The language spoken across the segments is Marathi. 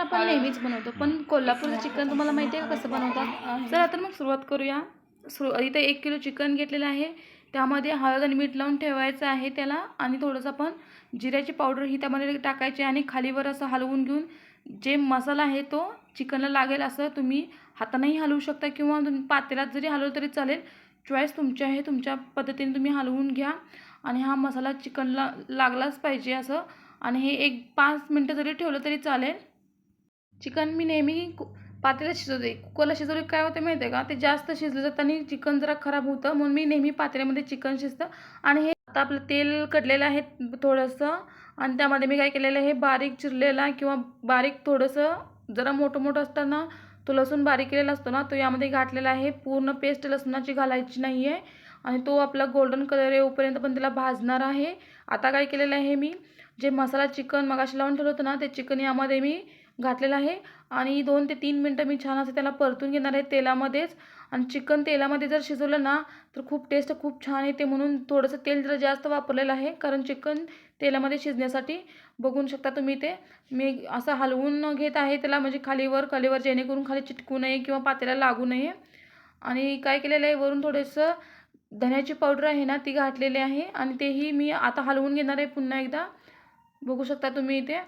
आपण नेहमीच बनवतो. पण कोल्हापूरचं चिकन तुम्हाला माहिती आहे का कसं बनवतात? चला तर मग सुरुवात करूया. सुरू इथे एक किलो चिकन घेतलेलं आहे. त्यामध्ये हळद आणि मीठ लावून ठेवायचं आहे त्याला आणि थोडंसं आपण जिऱ्याची पावडर ही त्यामध्ये टाकायची आणि खालीवर असं हलवून घेऊन जे मसाला आहे तो चिकनला लागेल असं तुम्ही हातानेही हलवू शकता किंवा तुम्ही पातेल्यात जरी हलवलं तरी चालेल. चॉईस तुमची आहे. तुमच्या पद्धतीने तुम्ही हलवून घ्या आणि हा मसाला चिकनला लागलाच पाहिजे असं. आणि हे एक पाच मिनटं जरी ठेवलं तरी चालेल. चिकन मी नेहमी कु पातेला शिजवते. कुकरला शिजवले काय होते माहिती आहे का? ते जास्त शिजलं जातं आणि चिकन जरा खराब होतं. म्हणून मी नेहमी पातेल्यामध्ये चिकन शिजतं. आणि हे आता आपलं तेल कडलेलं आहे थोडंसं. आणि त्यामध्ये मी काय केलेलं आहे? बारीक चिरलेला किंवा बारीक थोडंसं जरा मोठं मोठं असताना तो लसूण बारीक केलेला असतो ना तो यामध्ये घातलेला आहे. पूर्ण पेस्ट लसणाची घालायची नाही आहे आणि तो आपला गोल्डन कलर येऊपर्यंत पण त्याला भाजणार आहे. आता काय केलेलं आहे मी? जे मसाला चिकन मगाशी लावून ठेवलं होतं ना ते चिकन यामध्ये मी घातलेलं आहे. आणि दोन ते तीन मिनटं मी छान असं त्याला परतून घेणार आहे तेलामध्येच. आणि चिकन तेलामध्ये जर शिजवलं ना तर खूप टेस्ट खूप छान येते म्हणून थोडंसं तेल जरा जास्त वापरलेलं आहे. कारण चिकन तेलामध्ये शिजण्यासाठी बघू शकता तुम्ही ते. मी असं हलवून घेत आहे त्याला म्हणजे खालीवर खालीवर जेणेकरून खाली चिटकू नये किंवा पातेला लागू नये. आणि काय केलेलं आहे वरून थोडंसं धन्याची पावडर आहे ना ती घातलेली आहे. आणि तेही मी आता हलवून घेणार आहे पुन्हा एकदा. बघू शकता तुम्ही इथे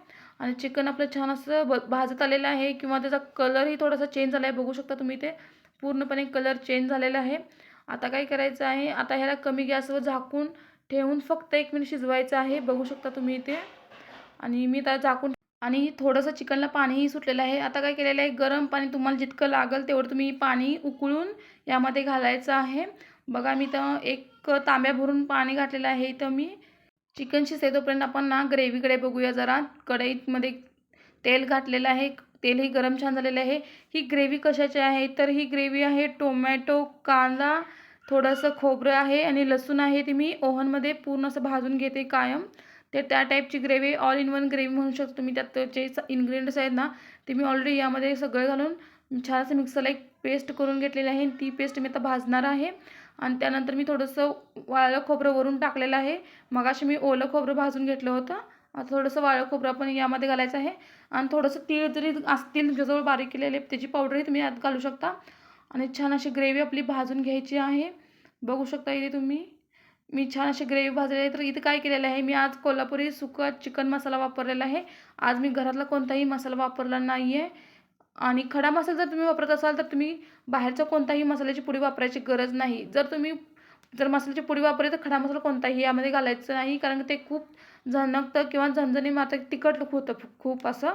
आणि चिकन आपलं छान असं ब भाजत आलेलं आहे किंवा त्याचा कलरही थोडासा चेंज झाला आहे बघू शकता तुम्ही ते पूर्णपणे कलर चेंज झालेला आहे. आता काय करायचं आहे आता ह्याला कमी गॅसवर झाकून ठेवून फक्त एक मिनिट शिजवायचं आहे बघू शकता तुम्ही इथे. आणि मी त्या झाकून आणि थोडंसं चिकनला पाणीही सुटलेलं आहे. आता काय केलेलं आहे गरम पाणी तुम्हाला जितकं लागेल तेवढं तुम्ही पाणी उकळून यामध्ये घालायचं आहे. बघा मी तर एक तांब्या भरून पाणी घातलेलं आहे इथं मी. चिकन शिजते तोपर्यंत आपण ना ग्रेव्हीकडे बघूया जरा. कढईमध्ये तेल घातलेलं आहे. तेलही गरम छान झालेलं आहे. ही ग्रेव्ही कशाची आहे? तर ही ग्रेव्ही आहे टोमॅटो कांदा थोडंसं खोबरं आहे आणि लसूण आहे ती मी ओव्हनमध्ये पूर्ण असं भाजून घेते कायम. ते त्या टाईपची gravy all in one gravy म्हणू शकतो तुम्ही. त्यात जे इन्ग्रेडियंट्स आहेत ना ते मी ऑलरेडी यामध्ये सगळं घालून छान असं मिक्सरला एक पेस्ट करून घेतलेली आहे ती पेस्ट मी आता भाजणार आहे. आणि त्यानंतर मी थोडंसं वाळलं खोबरं वरून टाकलेलं आहे. मगाशी मी ओलं खोबरं भाजून घेतलं होतं. आता थोडंसं वाळं खोबरं आपण यामध्ये घालायचं आहे. आणि थोडंसं तीळ जरी असतील तुमच्याजवळ बारीक केलेले त्याची पावडरही तुम्ही यात घालू शकता. आणि छान अशी ग्रेव्ही आपली भाजून घ्यायची आहे. बघू शकता इथे तुम्ही. मी छान अशी ग्रेव्ही भाजलेली आहे. तर इथे काय केलेलं आहे? मी आज कोल्हापुरी सुका चिकन मसाला वापरलेला आहे. आज मी घरातला कोणताही मसाला वापरला नाही आहे आणि खडा मसाला जर तुम्ही वापरत असाल तर तुम्ही बाहेरचा कोणताही मसाल्याची पुडी वापरायची गरज नाही. जर तुम्ही जर मसाल्याची पुडी वापरली तर खडा मसाला कोणताही यामध्ये घालायचं नाही कारण ते खूप झणकतं किंवा झणझणी मारतं तिखट होतं. खूप असं.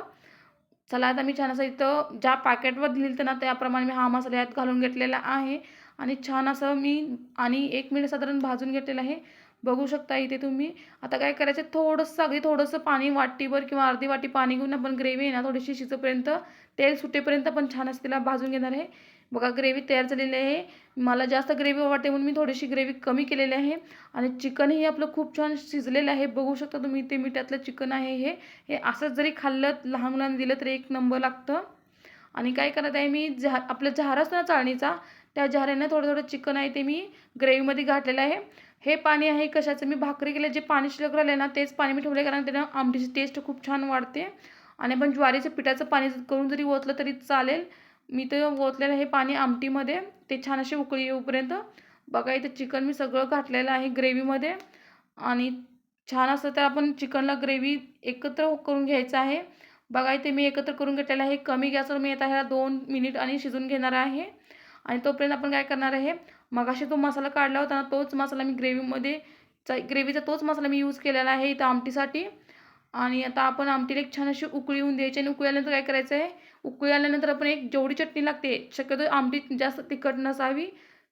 चला आता मी छान असं इथं ज्या पॅकेटवर लिहिलं ना त्याप्रमाणे मी हा मसाला यात घालून घेतलेला आहे. आणि छान असं मी आणि एक मिनिट साधारण भाजून घेतलेलं आहे. बघू शकता इथे तुम्ही. आता काय करायचं? थोडंसं अगदी थोडंसं पाणी वाटीभर किंवा अर्धी वाटी पाणी घेऊन आपण ग्रेव्ही आहे ना थोडीशी शिजेपर्यंत तेल सुटेपर्यंत पण छान असं तिला भाजून घेणार आहे. बघा ग्रेव्ही तयार झालेली आहे. मला जास्त ग्रेव्ही वाटते म्हणून मी थोडीशी ग्रेव्ही कमी केलेली आहे. आणि चिकनही आपलं खूप छान शिजलेलं आहे. बघू शकता तुम्ही ते मिठातलं चिकन आहे हे. हे असंच जरी खाल्लं लहान मुलांना दिलं तरी एक नंबर लागतं. आणि काय करत आहे मी? झा आपलं झार असतो ना चाळणीचा त्या झाऱ्यानं थोडं थोडं चिकन आहे ते मी ग्रेव्हीमध्ये घातलेलं आहे. हे पाणी आहे कशाचं? मी भाकरी केलं जे पाणी शिल्लक राहिलं ना तेच पाणी मी ठेवलं कारण त्यानं आमटीची टेस्ट खूप छान वाढते. आणि पण ज्वारीचं पिठाचं पाणी करून जरी ओतलं तरी चालेल. मी तर ओतलेलं हे पाणी आमटीमध्ये. ते छान असे उकळी येऊपर्यंत. बघा इथं चिकन मी सगळं घातलेलं आहे ग्रेव्हीमध्ये. आणि छान असं तर आपण चिकनला ग्रेव्ही एकत्र करून घ्यायचं आहे. बघा इथे मी एकत्र करून घेतलेलं आहे. कमी गॅसवर मी आता ह्याला दोन मिनिट आणि शिजून घेणार आहे. आणि तोपर्यंत आपण काय करणार आहे मगाशी तो मसाला काढला होता ना तोच मसाला मी ग्रेव्हीमध्ये ग्रेव्हीचा तोच मसाला मी यूज केलेला आहे इथं आमटीसाठी. आणि आता आपण आमटीला एक छान अशी उकळी येऊन द्यायची आणि उकळी आल्यानंतर काय करायचं आहे उकळी आल्यानंतर आपण एक जेवढी चटणी लागते शक्यतो आमटी जास्त तिखट नसावी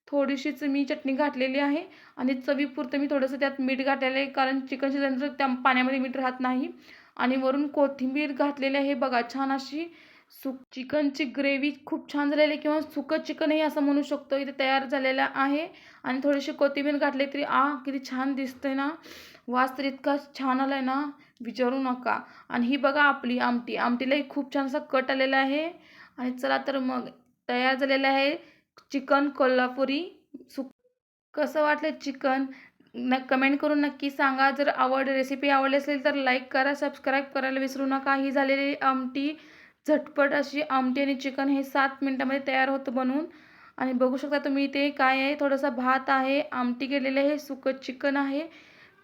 थोडीशीच मी चटणी घातलेली आहे. आणि चवीपुरतं मी थोडंसं त्यात मीठ घातलेलं आहे कारण चिकन शिजल्यानंतर त्या पाण्यामध्ये मीठ राहत नाही. आणि वरून कोथिंबीर घातलेली आहे बघा छान अशी सुक चिकनची ग्रेव्ही खूप छान झालेली आहे किंवा सुकं चिकनही असं म्हणू शकतो इथे तयार झालेलं आहे. आणि थोडीशी कोथिंबीर घातली तरी आ किती छान दिसते ना. वास तर इतका छान आला आहे ना. विचारू नका. आणि ही बघा आपली आमटी. आमटीलाही खूप छान असा कट आलेला आहे. आणि चला तर मग तयार झालेलं आहे चिकन कोल्हापुरी. सुक कसं वाटलं चिकन? न कमेंट करून नक्की सांगा. जर आवड रेसिपी आवडली असेल तर लाईक करा सबस्क्राईब करायला विसरू नका. ही झालेली आमटी. झटपट अशी आमटी आणि चिकन हे सात मिनटामध्ये तयार होतं बनवून. आणि बघू शकता तुम्ही इथे काय आहे? थोडासा भात आहे आमटी केलेली आहे सुकं चिकन आहे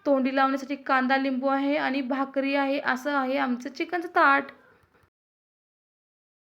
तोंडी लावण्यासाठी कांदा लिंबू आहे आणि भाकरी आहे असं आहे आमचं चिकनचं ताट.